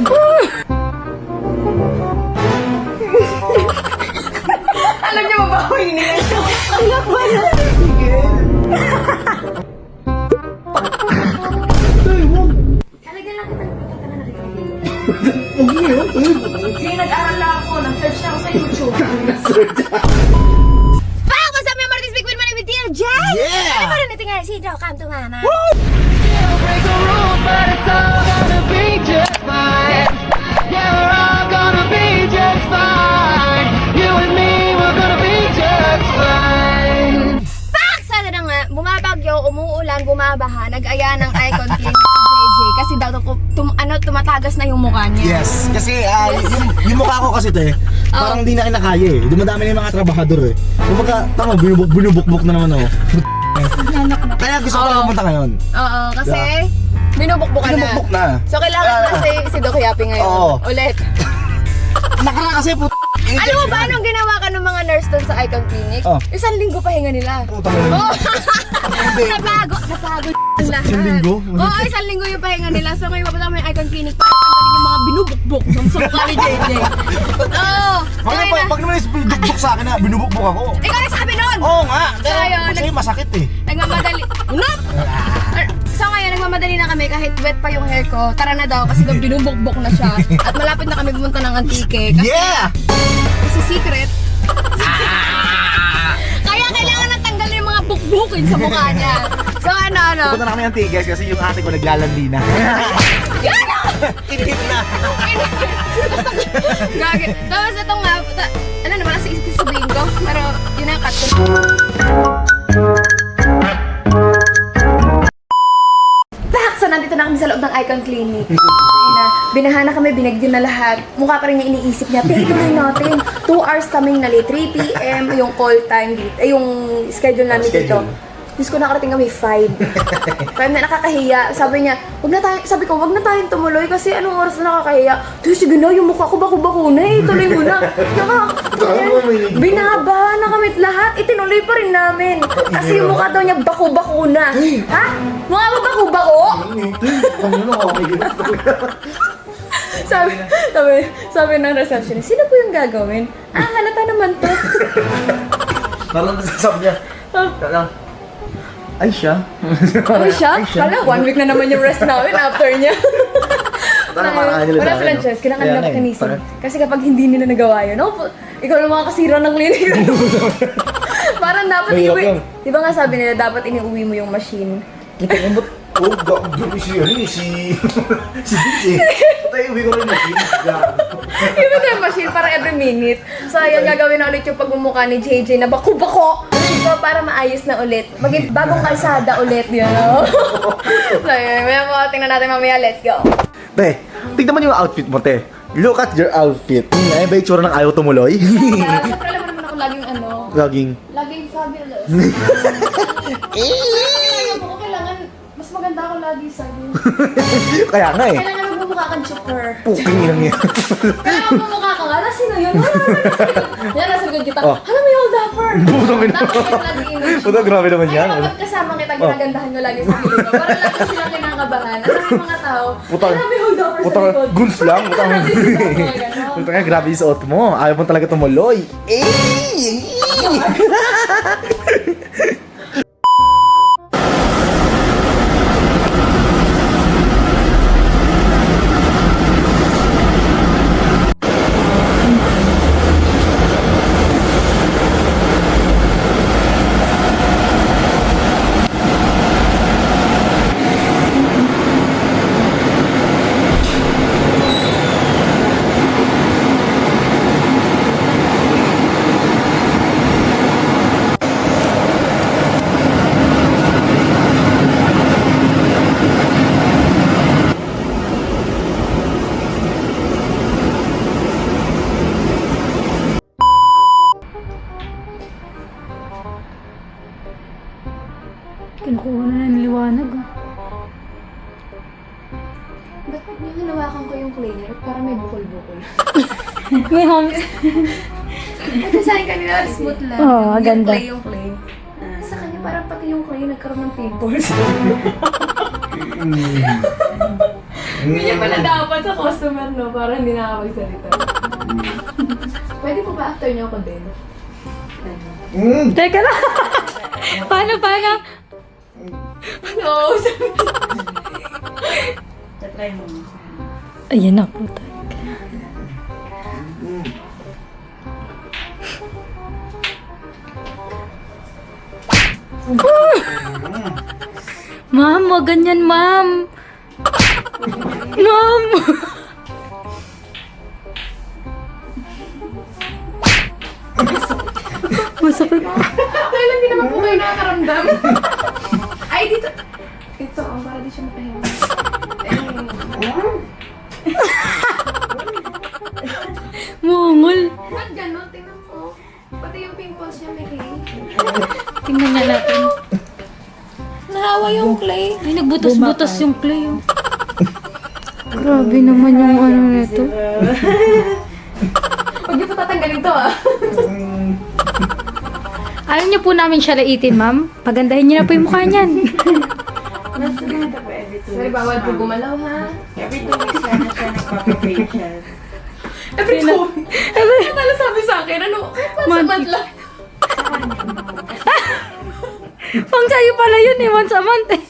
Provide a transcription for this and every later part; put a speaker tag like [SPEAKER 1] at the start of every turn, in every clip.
[SPEAKER 1] Alam niyo ba ako hiningan ko?
[SPEAKER 2] Anak ba na?
[SPEAKER 1] Talaga lang kita nakikita na nakikita. Hindi nag-aral lang ako. Nag-search lang ako sa YouTube.
[SPEAKER 2] Pak! What's up, mga Martis Big Win Money with Dear Jay?
[SPEAKER 3] Yeah!
[SPEAKER 2] Ano ba rin ito nga? Si Joe, come to mama. Nag-aya ng icon clinic si JJ kasi daw tum, tum- ano, tumatagas na yung mukha niya.
[SPEAKER 3] Yes, kasi ah, yung, yung mukha ko kasi te, parang hindi na kinakaya eh. Dumadami na yung mga trabahador eh. Kumbaga, tama, binubuk, binubukbuk na naman oh. Kaya gusto ko lang pumunta ngayon.
[SPEAKER 2] Oo, kasi binubukbukan na.
[SPEAKER 3] Binubukbuk na.
[SPEAKER 2] So, kailangan
[SPEAKER 3] Ah.
[SPEAKER 2] na si, si Doc Yapi ngayon.
[SPEAKER 3] Oo.
[SPEAKER 2] Ulit.
[SPEAKER 3] Nakaka kasi put...
[SPEAKER 2] Alam mo ba anong ginawa ka ng mga nurse doon sa Icon Clinic?
[SPEAKER 3] Oh.
[SPEAKER 2] Isang linggo pahinga nila.
[SPEAKER 3] Putang ina.
[SPEAKER 2] Oh! napago, napago lahat.
[SPEAKER 3] Isang linggo?
[SPEAKER 2] Oo, isang linggo yung pahinga nila. So ngayon papunta kami ng Icon Clinic para tanggalin yung mga binubukbok sa sa mukha ni JJ. Oo!
[SPEAKER 3] Pag, pag,
[SPEAKER 2] na,
[SPEAKER 3] pag naman is binubukbuk sa akin na, binubukbuk ako.
[SPEAKER 2] ikaw nagsabi nun!
[SPEAKER 3] Oo nga,
[SPEAKER 2] So,
[SPEAKER 3] pero kasi masakit eh.
[SPEAKER 2] Nagmamadali. Unop! So ngayon, nagmamadali na kami kahit wet pa yung hair ko. Tara na daw kasi binubukbok na siya. At malapit na kami pumunta ng Antique. Kasi,
[SPEAKER 3] Yeah!
[SPEAKER 2] kasi secret. Kaya kailangan na tanggalin yung mga bukbukin sa mukha niya. So ano, ano?
[SPEAKER 3] Punta na kami ng tigas kasi yung ate ko naglalandi na.
[SPEAKER 2] Yan na!
[SPEAKER 3] Init na.
[SPEAKER 2] Gagi. Tapos ito nga, ta- ano naman, nasa isip sabihin ko. Pero yun ang cut ko. Nandito na kami sa loob ng Icon Clinic. Ayun na, binahan na kami, binagyan na lahat. Mukha pa rin niya iniisip niya. Pero ituloy natin. 2 hours kaming nali. 3 p.m. yung call time dito. Ay, yung schedule namin dito.
[SPEAKER 3] Schedule.
[SPEAKER 2] Diyos ko nakarating kami 5. 5 na nakakahiya. Sabi niya, wag na tayo, sabi ko, wag na tayong tumuloy kasi anong oras na nakakahiya. Tuyo, sige na, yung mukha ko bako-bako na eh. Tuloy mo na. Naka, binabahan na kami lahat. Itinuloy pa rin namin. Kasi yung mukha daw niya bako-bako na. Ha? Mukha mo bako-bako? sabi, sabi, sabi ng receptionist, sino po yung gagawin? Ah, halata naman to.
[SPEAKER 3] Parang nasasabi niya,
[SPEAKER 2] Ah.
[SPEAKER 3] parang, ay siya.
[SPEAKER 2] Ano siya? Kala, one week na naman yung rest namin after niya.
[SPEAKER 3] Parang parang nila
[SPEAKER 2] Wala
[SPEAKER 3] sa akin,
[SPEAKER 2] silang
[SPEAKER 3] no?
[SPEAKER 2] choice. Kailangan
[SPEAKER 3] Kaya
[SPEAKER 2] nila
[SPEAKER 3] nga eh, parang-
[SPEAKER 2] Kasi kapag hindi nila nagawa yun, oh, pu- ikaw na mga kasira ng clinic. parang dapat
[SPEAKER 3] Mahirap
[SPEAKER 2] iuwi.
[SPEAKER 3] yun.
[SPEAKER 2] Di ba nga sabi nila, dapat iniuwi mo yung machine.
[SPEAKER 3] Kita mo ba't? Oh, ga- gabi si ano eh, si... si Vince eh. Tayo, uwi ko rin na si
[SPEAKER 2] Iba na yung machine para every minute. So, ayun, gagawin na ulit yung pagmumukha ni JJ na bako-bako. So, para maayos na ulit. Maging bagong kalsada ulit, you know? so, ayun, maya mo, tingnan natin mamaya. Let's go.
[SPEAKER 3] Te, tignan mo yung outfit mo, te. Look at your outfit. Hmm, ay ba yung tsura ng ayaw tumuloy?
[SPEAKER 2] Alam mo naman ako laging ano,
[SPEAKER 3] Laging...
[SPEAKER 2] laging fabulous. Alam mo, kailangan, mas maganda ako lagi sa'yo.
[SPEAKER 3] Kaya nga eh.
[SPEAKER 2] Kailangan magmumukha kang chipper.
[SPEAKER 3] Puking inang yan.
[SPEAKER 2] Kailangan magmumukha ka nga, na sino yun? Wala. Yan, nasa likod kita.
[SPEAKER 3] Oh.
[SPEAKER 2] Hala, upper.
[SPEAKER 3] Putang ina.
[SPEAKER 2] Dapat.
[SPEAKER 3] Puta, grabe naman yan.
[SPEAKER 2] Kaya kapag kasama kita, ginagandahan nyo lagi sa likod ko. Para lagi silang kinakabahan. Yung mga tao,
[SPEAKER 3] Putang-
[SPEAKER 2] hala, may hold upper sa likod.
[SPEAKER 3] guns lang. Putang nga, grabe yung suot mo. Ayaw mo talaga tumuloy. Eh!
[SPEAKER 2] May
[SPEAKER 4] hang...
[SPEAKER 2] Ito sa akin kanina, smooth lang.
[SPEAKER 4] Oo,
[SPEAKER 2] yung
[SPEAKER 4] ganda.
[SPEAKER 2] clay, yung clay. Ah, sa kanya parang pati yung clay nagkaroon ng pimples. Ganyan pala dapat sa customer, no? Para hindi nakakapagsalita. Pwede po ba after niyo ako din?
[SPEAKER 3] Mm.
[SPEAKER 4] Teka lang. paano, paano?
[SPEAKER 2] No, sabi
[SPEAKER 4] Ayan na, puta. Ma'am, wag ganyan, ma'am. Ma'am. Masakit.
[SPEAKER 2] Kailan hindi naman po kayo nakakaramdam? Ay, dito. Ito, oh, para di siya mapahinga.
[SPEAKER 4] Nagbutas-butas yung clay. Oh. Grabe naman yung ano nito.
[SPEAKER 2] Huwag niyo po tatanggalin to, ah.
[SPEAKER 4] Ayaw niyo po namin siya laitin, ma'am. Pagandahin niyo na po yung mukha niyan.
[SPEAKER 2] Sorry, bawal po gumalaw, ha?
[SPEAKER 5] Every two weeks na siya nagpapafacial.
[SPEAKER 2] Every two. Ano tala sabi sa akin? Ano? Once a month lang.
[SPEAKER 4] Pang sa'yo pala yun eh, once a month eh.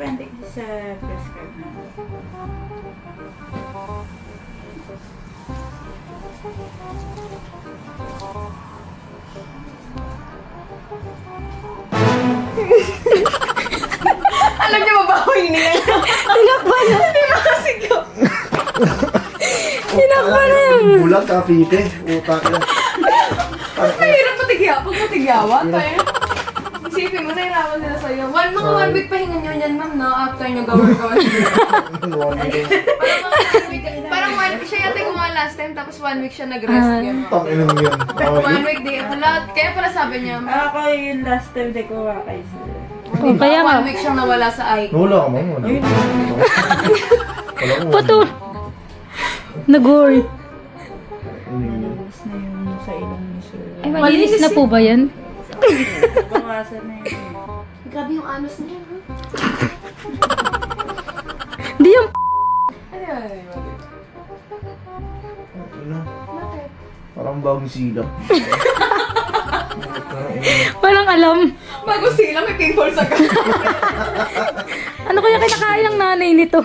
[SPEAKER 5] Depende kasi sa prescribe na.
[SPEAKER 2] Alam niyo ba ako hininga?
[SPEAKER 4] Tinakpan na.
[SPEAKER 2] Hindi makasigaw.
[SPEAKER 4] Tinakpan na yan.
[SPEAKER 3] Bulag ka, pipe. Utak na.
[SPEAKER 2] Mahirap patigyaw. Pag patigyawa, tayo. Isipin mo, nahirapan sila sa'yo. One, mga one week pahinga nyo yan, ma'am, no? After nyo gawin-gawin. parang, one week, parang one week siya yata mga last time, tapos one week siya nag-rest.
[SPEAKER 4] Ah.
[SPEAKER 2] yun.
[SPEAKER 3] Tang mo yan.
[SPEAKER 2] One week day. Hala, kaya pala sabi niya,
[SPEAKER 5] Ako yung last time na kuha kay sir.
[SPEAKER 4] Oh, kaya nga.
[SPEAKER 2] one week siyang nawala sa eye.
[SPEAKER 3] Wala ka, ma'am. Wala. Wala ko.
[SPEAKER 4] Pato. Nag-worry.
[SPEAKER 5] nalabas na yung sa ilong ni sir.
[SPEAKER 4] Ay, malinis na po ba yan?
[SPEAKER 5] Bawasan na yun.
[SPEAKER 2] Grabe yung anos niya, ha?
[SPEAKER 4] Di yung
[SPEAKER 2] Ano yan? ano? Bakit?
[SPEAKER 3] Parang bagong silap.
[SPEAKER 4] walang alam.
[SPEAKER 2] Bago sila, may pimples agad.
[SPEAKER 4] Ano kaya kinakain ng nanay nito?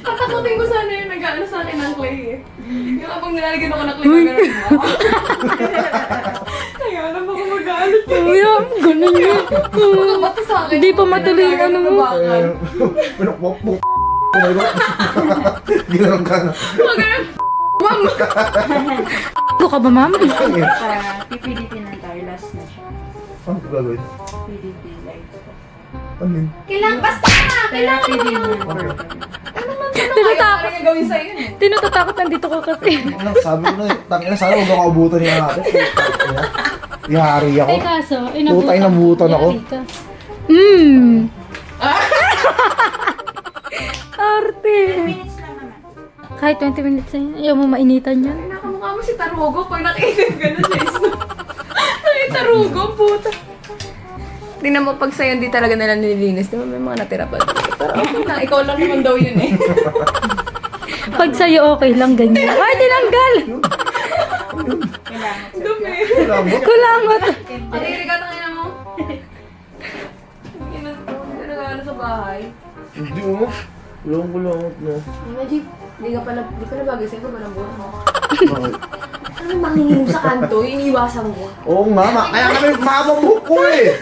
[SPEAKER 2] Tatakutin ko sana yung nag-ano sa akin ng clay eh. Yung abang nilalagyan ako ng clay, gagawin mo. Alam ako mag-aalit yun.
[SPEAKER 4] Kuya, ganun yun.
[SPEAKER 2] Mata sa akin.
[SPEAKER 4] Hindi pa matuloy yung ano mo.
[SPEAKER 3] My God. Ginanong ka na.
[SPEAKER 2] Magaling. Ma'am!
[SPEAKER 4] Ako ka ba, ma'am?
[SPEAKER 5] Sa PPDT na tayo, last na siya.
[SPEAKER 3] Ano ko gagawin?
[SPEAKER 5] PDT, like,
[SPEAKER 3] Ano yun?
[SPEAKER 2] Kailangan, basta na! Kailangan mo
[SPEAKER 5] work.
[SPEAKER 2] Ano man ano yung gawin sa'yo yun eh.
[SPEAKER 4] Tinatatakot nandito ko kasi.
[SPEAKER 3] Ano, sabi ko na eh. Tangina, sana huwag ako abutan niya natin. Ihari ako.
[SPEAKER 4] Ay, kaso,
[SPEAKER 3] Puta, inabutan ako.
[SPEAKER 4] Hmm. Arte.
[SPEAKER 5] Minutes lang naman.
[SPEAKER 4] Kahit 20 minutes na yun, ayaw mo mainitan yan.
[SPEAKER 2] Nakamukha mo si Tarugo pag nakiinip ka na siya. Ay, Tarugo, puta. Tingnan mo, pag sa'yo hindi talaga nila nililinis, di ba may mga natira pa. Pero okay lang, ikaw lang naman daw yun eh.
[SPEAKER 4] Pag sa'yo okay lang, ganyan. Ay, tinanggal!
[SPEAKER 2] Dumi.
[SPEAKER 3] Lambot.
[SPEAKER 4] Kulangot.
[SPEAKER 2] Kadiri ka tangina mo. Hindi na hindi na nag sa bahay.
[SPEAKER 3] Hindi mo. Kulong no.
[SPEAKER 2] Imagine, hindi ka pala, hindi pala bagay sa'yo ba ng buwan mo?
[SPEAKER 3] Bakit?
[SPEAKER 2] Ano manginginom sa kanto, iniiwasan mo.
[SPEAKER 3] Oo nga, ma. Kaya kami mamamuk ko eh.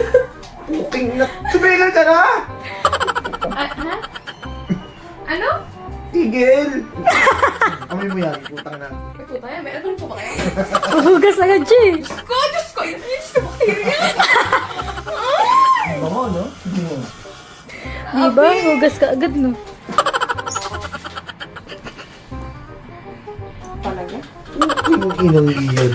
[SPEAKER 3] Puking na. Tumigil ka na!
[SPEAKER 2] Ah, ha? Ano?
[SPEAKER 3] Tigil! Amoy mo yan. Putang na.
[SPEAKER 2] Puta yan, may ano po ba kayo?
[SPEAKER 4] Hugas agad siya eh.
[SPEAKER 2] Ko, Diyos ko, yun yung gusto ko
[SPEAKER 3] Bango, no? Hindi mo.
[SPEAKER 4] Diba? Hugas ka agad, no?
[SPEAKER 2] Talaga?
[SPEAKER 3] Yung inang iyan.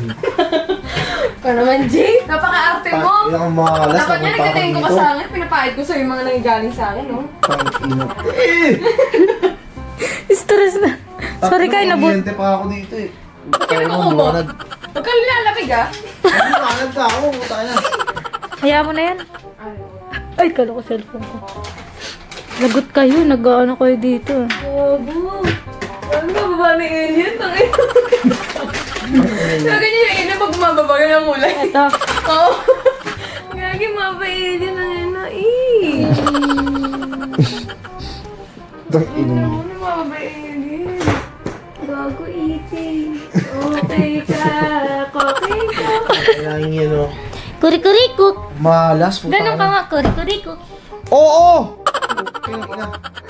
[SPEAKER 2] Ano naman, Jay? Napaka-arte mo!
[SPEAKER 3] Yung mga kalas,
[SPEAKER 2] Dapat nga
[SPEAKER 3] napunta
[SPEAKER 2] nagdating ko ka
[SPEAKER 3] dito.
[SPEAKER 2] sa akin, pinapahid ko sa'yo yung mga nangigaling sa akin, no?
[SPEAKER 3] Tangina. Eh!
[SPEAKER 4] Stress na. Sorry kay
[SPEAKER 3] Tatlong
[SPEAKER 4] nabut.
[SPEAKER 3] kuryente pa ako dito eh.
[SPEAKER 2] Ba't ka
[SPEAKER 3] Tayo
[SPEAKER 2] nag
[SPEAKER 3] mo, liwanag.
[SPEAKER 2] Huwag ka nilalamig, ah!
[SPEAKER 3] Liwanag ka ako, puta na.
[SPEAKER 4] Kaya mo na yan. Ay, kala ko cellphone ko. Lagot kayo, nag-ano kayo dito.
[SPEAKER 2] Bobo. Ano ba baba ni alien? Tangin. Sabi niya yung alien pag bumababa ka ng kulay.
[SPEAKER 4] Ito.
[SPEAKER 2] Oo. Gagi, maba alien ang ina. Eh.
[SPEAKER 3] Tang ina.
[SPEAKER 2] Ano maba alien? Gago eating. Okay ka. Okay ka.
[SPEAKER 3] Kailangan yan o.
[SPEAKER 4] Kuri-kuri-cook.
[SPEAKER 3] Malas po.
[SPEAKER 4] Ganun ka nga, kuri-kuri-cook.
[SPEAKER 3] Oo! Kaya ina.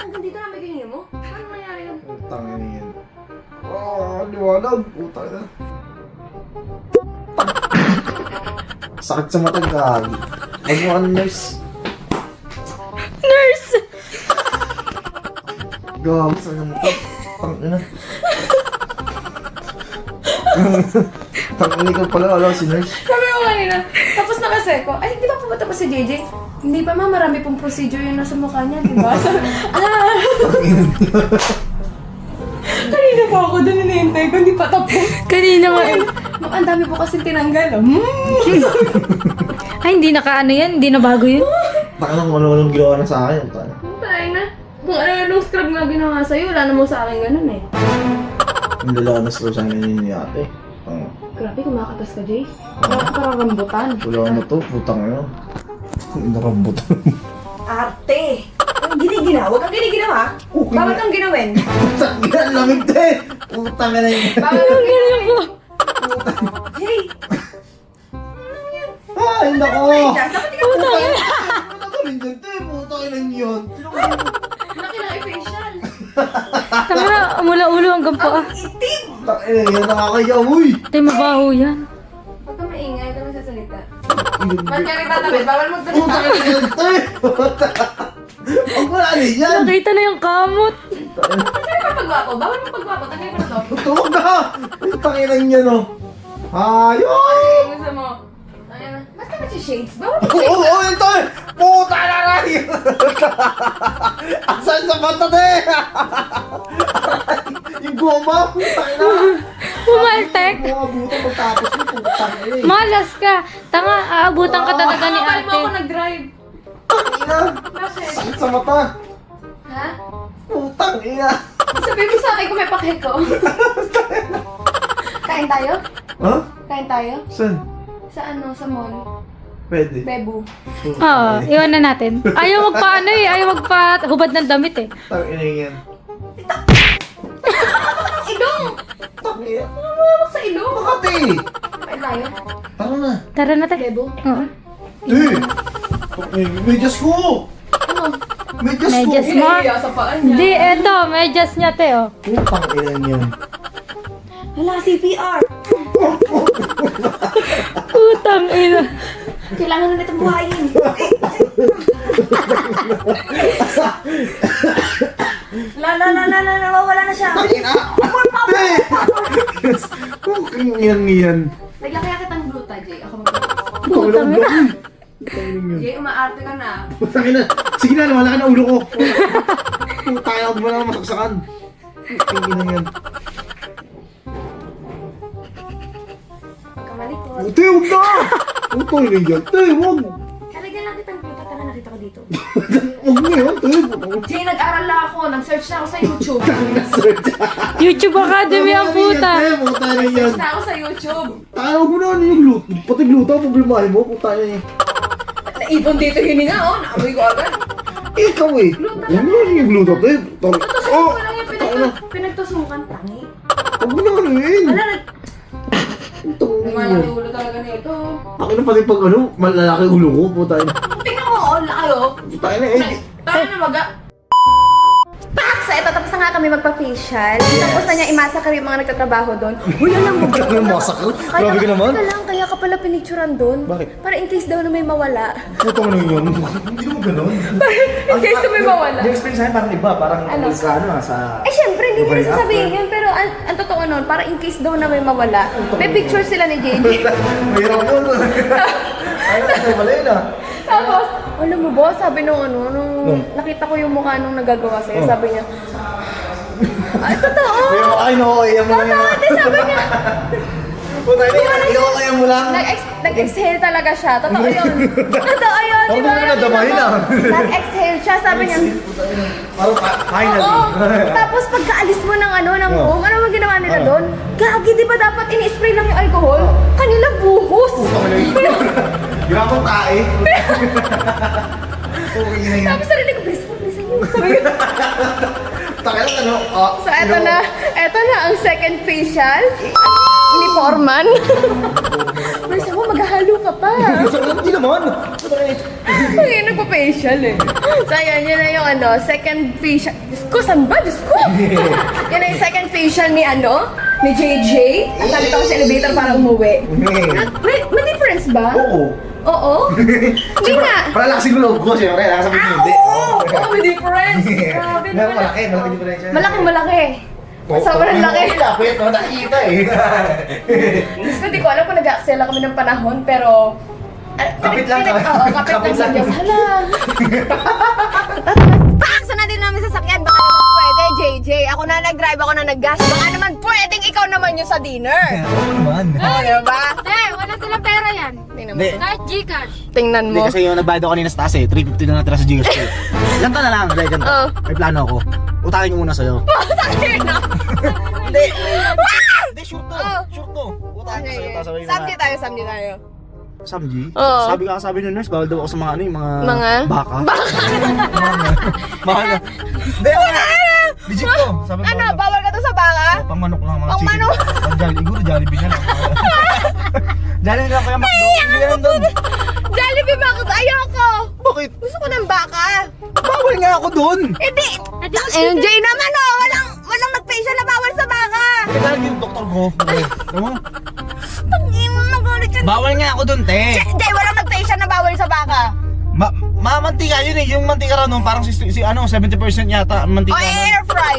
[SPEAKER 2] Nandito na ganyan mo? Ano nangyari yun?
[SPEAKER 3] Putang ina yan. Oh, liwanag. Putang ina. Sakit sa mata gagi. Ano mo ano nurse?
[SPEAKER 4] Nurse!
[SPEAKER 3] Gagi sa mata. Tang ina. Tang ina ka pala. Wala si nurse.
[SPEAKER 2] Sabi ko kanina, tapos na kasi ko, ay, di ba pumunta pa si JJ? Hindi pa ma, marami pong procedure yung nasa mukha niya, di ba? Sabi, ah! kanina pa ako doon hinihintay ko, hindi pa tapos.
[SPEAKER 4] Kanina nga.
[SPEAKER 2] Ay, ang dami po kasi tinanggal, oh. Hmm.
[SPEAKER 4] Ay, hindi naka ano yan, hindi na bago yun.
[SPEAKER 3] Taka na kung ano-anong ginawa na sa akin. Ina.
[SPEAKER 2] Tayo na. Kung ano yung scrub nga ginawa sa'yo, wala na mo sa akin ganun eh.
[SPEAKER 3] Yung dalawa na sa sa akin ni ate. Ang
[SPEAKER 2] Grabe, kumakatas ka, Jay. Parang parang rambutan.
[SPEAKER 3] wala na to. Putang ina. Nakabutan.
[SPEAKER 2] Ate! Ang giniginawa? Huwag kang giniginawa.
[SPEAKER 3] Okay.
[SPEAKER 2] Bawal kang ginawin.
[SPEAKER 3] Putang ina. Lamig te. Putang ina yun.
[SPEAKER 2] Bawal kang ginawin. Jay!
[SPEAKER 3] Ay, nako.
[SPEAKER 2] Dapat ikaw
[SPEAKER 3] Putang. Ano ka rin dyan te? Putang ina yun.
[SPEAKER 2] Laki ng
[SPEAKER 4] Tama na, mula ulo hanggang paa.
[SPEAKER 2] Itim!
[SPEAKER 3] Yan. Nakakaya. Uy.
[SPEAKER 4] Yung mabaho yan.
[SPEAKER 2] Huwag kang maingay, huwag kang magsasalita. Ba't ka rin tatawid? Bawal
[SPEAKER 3] Putang
[SPEAKER 2] magsalita.
[SPEAKER 3] ina yan te. Ang wala rin yan.
[SPEAKER 4] Nakita na yung kamot.
[SPEAKER 2] Ba't ka rin pagwapo? Bawal mo pagwapo. Tagay mo na to.
[SPEAKER 3] Na. Putang ina yan oh. Ayos.
[SPEAKER 2] Ano gusto mo? Ayan na. Ba't ka shades? Bawal
[SPEAKER 3] Oo,
[SPEAKER 2] shades.
[SPEAKER 3] oo, ito eh! Puta na rin! Asan sa mata de? yung goma, puta na!
[SPEAKER 4] Pumaltek.
[SPEAKER 3] Mga magtapos mo, puta na eh.
[SPEAKER 4] Malas ka. Tanga, aabutan ka talaga ni
[SPEAKER 2] Bawal mo ako
[SPEAKER 4] ate.
[SPEAKER 2] nag-drive.
[SPEAKER 3] Ina,
[SPEAKER 2] Bakit?
[SPEAKER 3] sakit sa mata.
[SPEAKER 2] Ha?
[SPEAKER 3] Putang ina.
[SPEAKER 2] Sabi mo sa akin kung may pakit ko. Kain tayo?
[SPEAKER 3] Ha?
[SPEAKER 2] Kain tayo?
[SPEAKER 3] Saan?
[SPEAKER 2] Sa ano? Sa mall?
[SPEAKER 3] Pwede.
[SPEAKER 2] Bebo.
[SPEAKER 4] Oo, iwan na natin. Ayaw magpa ano eh, ayaw magpa hubad ng damit eh.
[SPEAKER 3] Tang ina yan.
[SPEAKER 2] Ilong!
[SPEAKER 3] Tang ina.
[SPEAKER 2] Sa ilong?
[SPEAKER 3] Makati!
[SPEAKER 2] Kain tayo?
[SPEAKER 3] Tara na.
[SPEAKER 4] Tara na tayo.
[SPEAKER 2] Bebo?
[SPEAKER 4] Oo.
[SPEAKER 3] Eh! May medyas ko!
[SPEAKER 2] Ano?
[SPEAKER 3] Medyas ko!
[SPEAKER 4] Medyas mo?
[SPEAKER 2] Iya, sa paan niya.
[SPEAKER 4] Hindi, eto, medyas niya te oh.
[SPEAKER 3] Putang ina yan.
[SPEAKER 2] Hala, CPR!
[SPEAKER 4] Putang ina.
[SPEAKER 2] Kailangan na nitong buhayin. la la la la la, nawawala na siya.
[SPEAKER 3] Putang yan yan.
[SPEAKER 2] Bigla kaya kitang gluta, Jay. Ako mag
[SPEAKER 4] Putang ina.
[SPEAKER 2] Jay, umaarte ka na.
[SPEAKER 3] Putang ina. Sige na, wala ka na ulo ko. Putang ina, huwag mo na masaksakan. Putang ina Putang ina yan. Te, huwag.
[SPEAKER 2] Talagyan lang kitang gluta. Tara, nakita ko dito.
[SPEAKER 3] Huwag mo yan. Te, huwag
[SPEAKER 2] Jay, nag-aral na ako. Nag-search na ako sa YouTube.
[SPEAKER 4] YouTube Academy ang puta.
[SPEAKER 3] Te, putang ina yan.
[SPEAKER 2] Search na ako sa YouTube.
[SPEAKER 3] Tayo, huwag mo na ano yung gluto. Pati gluto, problemahin mo. Putang ina yan.
[SPEAKER 2] Naipon dito hininga, oh. Naamoy ko agad.
[SPEAKER 3] Ikaw eh. Huwag mo na yung Oh!
[SPEAKER 2] ko
[SPEAKER 3] ina.
[SPEAKER 2] pinagtu- pinagtusukan. Tangi.
[SPEAKER 3] Huwag mo na ano yun.
[SPEAKER 2] Wala, nag...
[SPEAKER 3] Ina
[SPEAKER 2] Malaki ulo talaga nito.
[SPEAKER 3] Ako na pati pag ano, malalaki ulo ko. Putang ina.
[SPEAKER 2] Tingnan mo, oh. Laki, oh.
[SPEAKER 3] Putang ina eh.
[SPEAKER 2] Tayo na maga. Nga kami magpa-facial. Tapos na niya imasakar yung mga nagtatrabaho doon. Uy, alam mo ba?
[SPEAKER 3] Ano massacre?
[SPEAKER 2] Kaya,
[SPEAKER 3] Grabe ka naman.
[SPEAKER 2] Teka lang, kaya ka pala pinicturan doon.
[SPEAKER 3] Bakit?
[SPEAKER 2] Para in case daw na may mawala.
[SPEAKER 3] Putang ina yun. Hindi naman ganun.
[SPEAKER 2] in case na may mawala.
[SPEAKER 3] Yung experience sa'yo parang iba. Parang
[SPEAKER 2] Ano?
[SPEAKER 3] sa ano ah, sa...
[SPEAKER 2] Eh, syempre, hindi nila
[SPEAKER 3] and
[SPEAKER 2] sasabihin yun. Pero ang, ang totoo nun, para in case daw na may mawala, may picture sila ni JJ.
[SPEAKER 3] Mayroon mo. Ano, ito pala yun ah.
[SPEAKER 2] Tapos, alam mo ba, sabi nung ano, nung
[SPEAKER 3] Nung?
[SPEAKER 2] nakita ko yung mukha nung nagagawa sa'yo,
[SPEAKER 3] Oh.
[SPEAKER 2] sabi niya, ay, totoo!
[SPEAKER 3] Ay, no, ay, mo
[SPEAKER 2] Totoo, ate, sabi niya,
[SPEAKER 3] Puta, inawakayan mo lang.
[SPEAKER 2] Nag-ex- Nag-exhale talaga siya. Totoo yun. Totoo yun.
[SPEAKER 3] Ako
[SPEAKER 2] di ba?
[SPEAKER 3] na nadamayin ah.
[SPEAKER 2] Nag-exhale siya. Sabi niya,
[SPEAKER 3] Parang pa- finally.
[SPEAKER 2] Oo. Tapos pagkaalis mo ng ano, ng
[SPEAKER 3] Oh.
[SPEAKER 2] room, ano mo ginawa nila
[SPEAKER 3] Oh.
[SPEAKER 2] doon? Gagi, di ba dapat ini-spray lang yung alcohol? Kanila buhos.
[SPEAKER 3] Ginapang tae. Okay na yun.
[SPEAKER 2] Tapos sarili ko, bilis mo, bilisan mo. Sabi ko,
[SPEAKER 3] Takay lang ano. ah,
[SPEAKER 2] So, eto
[SPEAKER 3] ano,
[SPEAKER 2] na, eto na ang second facial ni Foreman. Bilisan mo, maghahalo ka pa.
[SPEAKER 3] Hindi naman.
[SPEAKER 2] Ay, nagpa-facial eh. So, ayan, yun na yung ano, second facial. Diyos ko, saan ba? Diyos ko! yun na yung second facial ni ano, ni JJ. At nandito ako sa elevator para umuwi. May, may difference ba?
[SPEAKER 3] Oo.
[SPEAKER 2] Oo? Hindi nga.
[SPEAKER 3] Para lakas yung loob ko, siyempre. Lakas sabihin
[SPEAKER 2] Ah,
[SPEAKER 3] hindi.
[SPEAKER 2] oo! Oo, may difference. Grabe
[SPEAKER 3] Meron
[SPEAKER 2] naman.
[SPEAKER 3] malaki, malaki difference yan.
[SPEAKER 2] Malaki, malaki. Sobrang laki.
[SPEAKER 3] oo, Lapit, no? Nakikita eh.
[SPEAKER 2] Diyos ko, di ko alam kung nag-aaksela kami ng panahon, pero... ah,
[SPEAKER 3] Kapit lang
[SPEAKER 2] pinag-
[SPEAKER 3] ka.
[SPEAKER 2] Oo, kapit, lang.
[SPEAKER 3] lang.
[SPEAKER 2] Diyos. Hala. Bang! Sana din namin sasakyan. Baka naman pwede, JJ. Ako na nag-drive, ako na nag-gas. Baka naman pwedeng ikaw naman yung sa dinner.
[SPEAKER 3] Oo naman.
[SPEAKER 2] Oo, diba?
[SPEAKER 4] Eh, wala silang pera yan.
[SPEAKER 2] Tingnan mo.
[SPEAKER 3] Hindi.
[SPEAKER 4] Kahit Gcash.
[SPEAKER 2] Tingnan
[SPEAKER 3] Hindi
[SPEAKER 2] mo.
[SPEAKER 3] kasi yung nagbayad ako kanina sa taas eh. 350 na natira sa Gcash ko. Ganito na lang, hindi, ganito.
[SPEAKER 2] Oo.
[SPEAKER 3] May plano ako. Utangin ko muna sa'yo. Hindi. Hindi, sure to.
[SPEAKER 2] Oo.
[SPEAKER 3] Sure to. Utangin ko sa'yo. tapos sabihin mo
[SPEAKER 2] Oh. Samdi
[SPEAKER 3] na-
[SPEAKER 2] tayo, samdi tayo.
[SPEAKER 3] Samji?
[SPEAKER 2] Oo.
[SPEAKER 3] Sabi ka sabi ng nurse, bawal daw ako sa mga ano yung mga...
[SPEAKER 2] Mga?
[SPEAKER 3] Baka. Baka. Hindi, ako na. Legit ko. Sabi ko.
[SPEAKER 2] Ano, bawal ka to sa baka?
[SPEAKER 3] Pang manok lang, mga
[SPEAKER 2] Pang manok?
[SPEAKER 3] Pang Jollibee. Siguro Jollibee na lang. Jollibee lang kaya McDo. Hindi ka.
[SPEAKER 2] Jollibee, bakit? Ayoko!
[SPEAKER 3] Bakit?
[SPEAKER 2] Gusto ko ng baka.
[SPEAKER 3] Bawal nga ako doon.
[SPEAKER 2] Hindi! MJ naman oh! Walang, walang nag-facial na bawal sa baka!
[SPEAKER 3] Kaya talaga yung doktor ko. Ano?
[SPEAKER 2] Hindi mo magulit yun.
[SPEAKER 3] Bawal nga ako doon, te.
[SPEAKER 2] Hindi, walang nag-facial na bawal sa baka.
[SPEAKER 3] Ma mamantika yun eh. Yung mantika raw nun, parang si, si ano, 70% yata ang
[SPEAKER 2] O
[SPEAKER 3] mantika. nun.
[SPEAKER 2] air fry.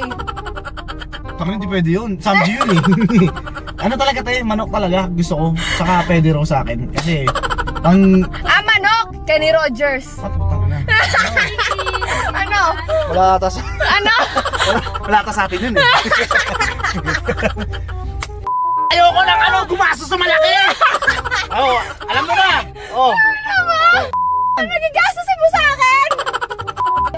[SPEAKER 3] Tangan hindi pwede yun. Samji yun eh. ano talaga tayo, manok talaga. Gusto ko. Saka pwede raw sa akin. Kasi, ang...
[SPEAKER 2] Ah, manok! Kenny Rogers.
[SPEAKER 3] Na.
[SPEAKER 2] Ano?
[SPEAKER 3] Wala ata sa...
[SPEAKER 2] Ano?
[SPEAKER 3] Wala, wala ata sa atin yun eh. Ayoko lang ano, gumastos sa malaki! Oo, alam mo na! Oo.
[SPEAKER 2] Ano nagigastusin mo sa akin?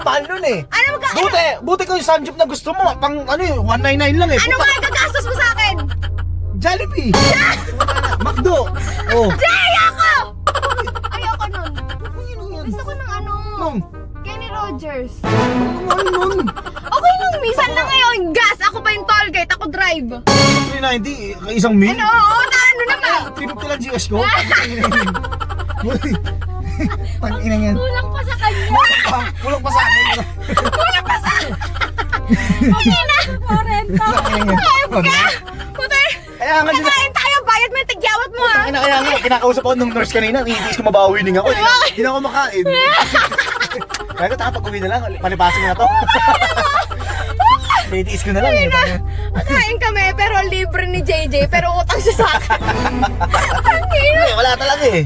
[SPEAKER 3] Mahal nun eh.
[SPEAKER 2] Ano ka?
[SPEAKER 3] Buti, buti ko yung Samjip na gusto mo. Pang ano eh, 199 lang eh.
[SPEAKER 2] Ano
[SPEAKER 3] Puta,
[SPEAKER 2] nga gagastos?
[SPEAKER 3] Jollibee! Macdo! Oh.
[SPEAKER 2] Jay, ayoko! Ayoko nun. Gusto ko ng ano,
[SPEAKER 3] Nung,
[SPEAKER 2] Kenny Rogers.
[SPEAKER 3] ano nun?
[SPEAKER 2] Okay lang, minsan lang ngayon. Gas, ako pa yung toll gate, ako drive.
[SPEAKER 3] 390, isang mil?
[SPEAKER 2] Ano, oo, na ano naman?
[SPEAKER 3] 350 lang GS ko? Pang ina yan.
[SPEAKER 4] Kulang pa sa kanya.
[SPEAKER 3] Pang, Kulong pa sa akin.
[SPEAKER 2] Kulang pa sa... Okay na.
[SPEAKER 4] Korenta.
[SPEAKER 2] Ayop ka!
[SPEAKER 3] Kaya nga dito.
[SPEAKER 2] Kakain tayo, bayad mo yung tigyawat mo ah!
[SPEAKER 3] Kaya kaya nga, kinakausap ako nung nurse kanina, iitis ko mabawining ako. Hindi na- Hindi na ako makain. Kaya ko, pag uwi na lang, palipasin ko na to. Iitiis ko na lang. eh.
[SPEAKER 2] Kain kami, pero libre ni JJ, pero utang siya sa akin. Ang
[SPEAKER 3] Hindi, wala talaga eh.